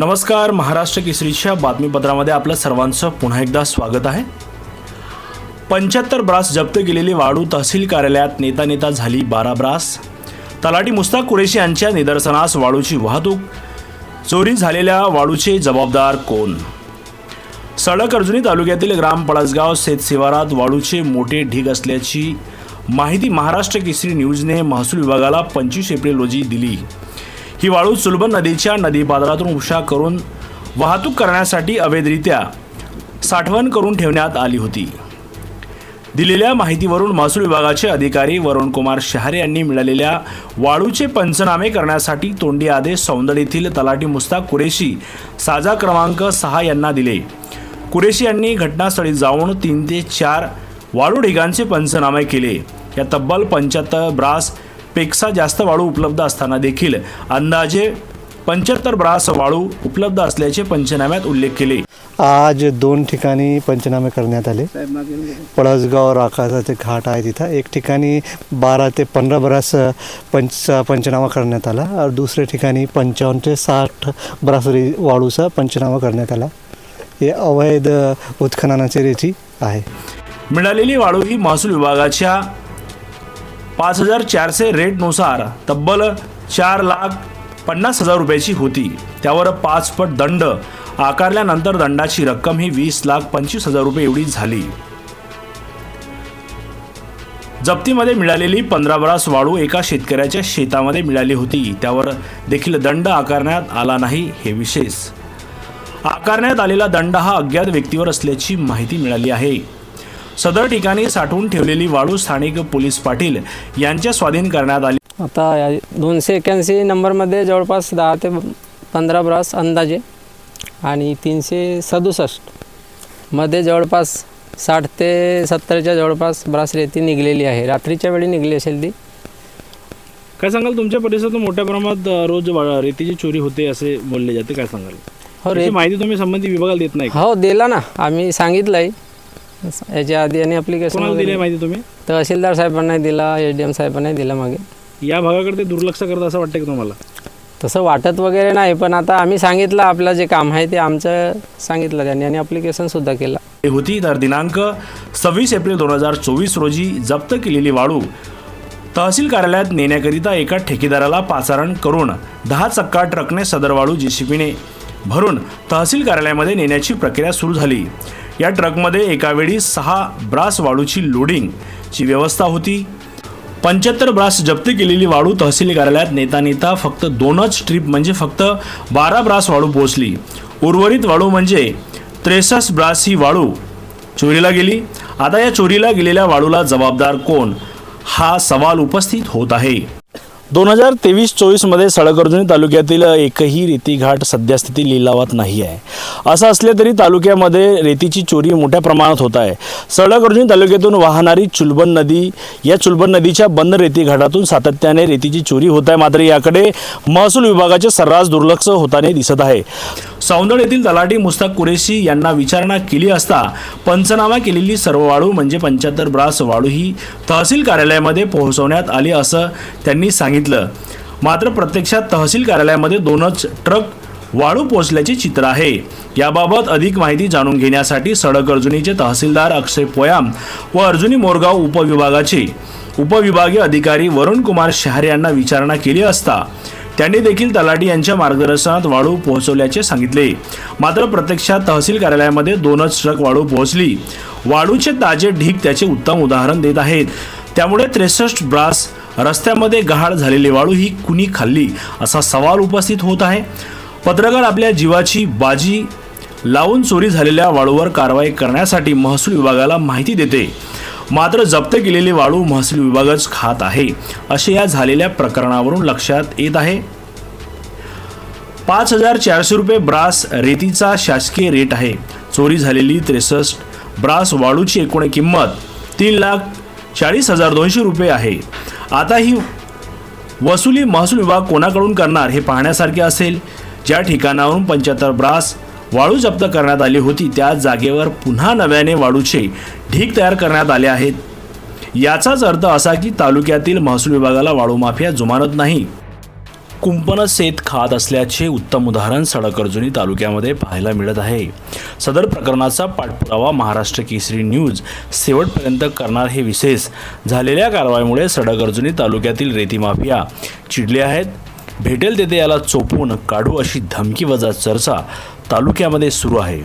नमस्कार महाराष्ट्र केसरीच्या बातमीपत्रामध्ये आपलं सर्वांचं पुन्हा एकदा स्वागत आहे. पंच्याहत्तर ब्रास जप्त केलेली वाळू तहसील कार्यालयात नेता नेता झाली बारा ब्रास. तलाठी मुस्ताक कुरेशी यांच्या निदर्शनास वाळूची वाहतूक. चोरी झालेल्या वाळूचे जबाबदार कोण? सडक अर्जुनी तालुक्यातील ग्राम पळसगाव शेतशिवारात वाळूचे मोठे ढीग असल्याची माहिती महाराष्ट्र केसरी न्यूजने महसूल विभागाला पंचवीस एप्रिल रोजी दिली. ही वाळू सुलभन नदीच्या नदीपात्रातून उपसा करून वाहतूक करण्यासाठी अवैधरित्या साठवण करून ठेवण्यात आली होती. दिलेल्या माहितीवरून महसूल विभागाचे अधिकारी वरुण कुमार शहारे यांनी मिळालेल्या वाळूचे पंचनामे करण्यासाठी तोंडी आदेश सौंदड येथील तलाठी मुस्ताक कुरेशी साजा क्रमांक सहा यांना दिले. कुरेशी यांनी घटनास्थळी जाऊन तीन ते चार वाळू ढिगांचे पंचनामे केले. या तब्बल पंच्याहत्तर ब्रास पेक्षा जास्त वाळू उपलब्ध असताना देखील अंदाजे पंच्याहत्तर ब्रास वाळू उपलब्ध असल्याचे पंचनाम्यात उल्लेख केले. आज दोन ठिकाणी पंचनामे करण्यात आले. पळसगाव राखाचा घाट आहे तिथं. एक ठिकाणी बारा ते पंधरा बरास पंच पंचनामा करण्यात आला. और दुसऱ्या ठिकाणी पंचावन्न ते साठ बरास रे वाळूचा पंचनामा करण्यात आला. हे अवैध उत्खननाची रेती आहे. मिळालेली वाळू ही महसूल विभागाच्या पाच हजार चारशे रेटनुसार तब्बल चार लाख पन्नास हजार रुपयाची होती. त्यावर पाचपट दंड आकारल्यानंतर दंडाची रक्कम ही वीस लाख पंचवीस हजार रुपये एवढी झाली. जप्तीमध्ये मिळालेली पंधरा बरास वाळू एका शेतकऱ्याच्या शेतामध्ये मिळाली होती. त्यावर देखील दंड आकारण्यात आला नाही हे विशेष. आकारण्यात आलेला दंड हा अज्ञात व्यक्तीवर असल्याची माहिती मिळाली आहे. सदर ठिकाणी साठवून ठेवलेली वाळू स्थानिक पोलीस पाटील यांच्या स्वाधीन करण्यात आली. आता या दोनशे एक्याऐंशी नंबरमध्ये जवळपास दहा ते पंधरा ब्रास अंदाजे आणि तीनशे सदुसष्टमध्ये जवळपास साठ ते सत्तरच्या जवळपास ब्रास रेती निघलेली आहे. रात्रीच्या वेळी निघली असेल ती. काय सांगाल? तुमच्या परिसरात मोठ्या प्रमाणात रोज वा- रेतीची चोरी होते असे बोलले जाते. काय सांगाल? हो रे याची माहिती तुम्ही संबंधित विभागाला देत नाही का? हो दिला ना. आम्ही सांगितलं आहे याच्या आधी आणि कोणाला दिली आहे अप्लिकेशन माहिती तुम्ही? तहसीलदार साहेबांनाही दिला एस डी एम साहेबांनाही दिला मागे. या भागाकडे ते दुर्लक्ष करत असं वाटतं का तुम्हाला? तसं वाटत वगैरे नाही पण आता आम्ही सांगितलं आपलं जे काम आहे ते आमचं सांगितलं त्यांनी आणि अप्लिकेशनसुद्धा केलं. हे होती तर दिनांक सव्वीस एप्रिल दोन हजार चोवीस रोजी जप्त केलेली वाळू. तहसील कार्यालयात नेण्याकरिता एका ठेकेदाराला पाचारण करून दहा चक्का ट्रकने सदर वाळू जेसीबीने भरून तहसील कार्यालयामध्ये नेण्याची प्रक्रिया सुरू झाली. या ट्रकमध्ये एकावेळी सहा ब्रास वाळूची लोडिंगची व्यवस्था होती. पंच्याहत्तर ब्रास जप्त केलेली वाळू तहसील कार्यालयात नेता नेता फक्त दोनच ट्रिप म्हणजे फक्त बारा ब्रास वाळू पोहोचली. उर्वरित वाळू म्हणजे त्रेसष्ट ब्रास ही वाळू चोरीला गेली. आता या चोरीला गेलेल्या वाळूला जबाबदार कोण? हा सवाल उपस्थित होत आहे. दोन हजार तेवीस चोवीसमध्ये सळकर्जुनी तालुक्यातील एकही रेतीघाट सध्यास्थिती लिलावात नाही आहे. असं असले तरी तालुक्यामध्ये रेतीची चोरी मोठ्या प्रमाणात होत आहे. सळकर्जुनी तालुक्यातून वाहणारी चुलबन नदी या चुलबन नदीच्या बंद रेतीघाटातून सातत्याने रेतीची चोरी होत आहे. मात्र याकडे महसूल विभागाचे सर्रास दुर्लक्ष होताना दिसत आहे. सौंदड येथील तलाठी मुस्ताक कुरेशी यांना विचारणा केली असता पंचनामा केलेली सर्व वाळू म्हणजे पंच्याहत्तर ब्रास वाळू ही तहसील कार्यालयामध्ये पोहोचवण्यात आली असं त्यांनी सांगितलं. मात्र प्रत्यक्षात तहसील कार्यालयामध्ये दोनच ट्रक वाळू पोहोचल्याचे चित्र आहे. याबाबत अधिक माहिती जाणून घेण्यासाठी सडक अर्जुनीचे तहसीलदार अक्षय पोयाम व अर्जुनी मोरगाव उपविभागाचे उपविभागीय अधिकारी वरुण कुमार शहारे यांना विचारणा केली असता त्यांनी देखील तलाठी यांच्या मार्गदर्शनात वाळू पोहोचवल्याचे सांगितले. मात्र प्रत्यक्षात तहसील कार्यालयामध्ये दोनच ट्रक वाळू पोहोचली. वाळूचे ताजे ढीग त्याचे उत्तम उदाहरण देत आहेत. त्यामुळे त्रेसष्ट ब्रास रस्त्यामध्ये गहाळ झालेली वाळू ही कुणी खाल्ली असा सवाल उपस्थित होत आहे. पत्रकार आपल्या जीवाची बाजी लावून चोरी झालेल्या वाळूवर कारवाई करण्यासाठी महसूल विभागाला माहिती देते. मात्र जप्त केलेली वाळू महसूल विभागच खात आहे. असे या झालेल्या प्रकरणावरून लक्षात येत आहे. पाच हजार चारशे रुपये ब्रास रेतीचा शासकीय रेट आहे. चोरी झालेली त्रेसष्ट ब्रास वाळूची एकूण किंमत तीन लाख चाळीस हजार दोनशे रुपये आहे. आता ही वसुली महसूल विभाग कोणाकडून करणार हे पाहण्यासारखे असेल. ज्या ठिकाणावरून पंच्याहत्तर ब्रास वाळू जप्त करण्यात आली होती. त्या जागेवर पुन्हा नव्याने वाळूचे ढीग तयार करण्यात आले आहेत. याचाच अर्थ असा की तालुक्यातील महसूल विभागाला वाळू माफिया जुमानत नाही. कुंपण सेत खात असल्याचे उत्तम उदाहरण सडकर्जुनी तालुक्यामध्ये पाहायला मिळत आहे. सदर प्रकरणाचा पाठपुरावा महाराष्ट्र केसरी न्यूज शेवटपर्यंत करणार हे विशेष. झालेल्या कारवाईमुळे सडकर्जुनी तालुक्यातील रेती माफिया चिडले आहेत. भेटेल तेथे याला चोपवून काढू अशी धमकी वजा चर्चा तालुक्यामध्ये सुरू आहे.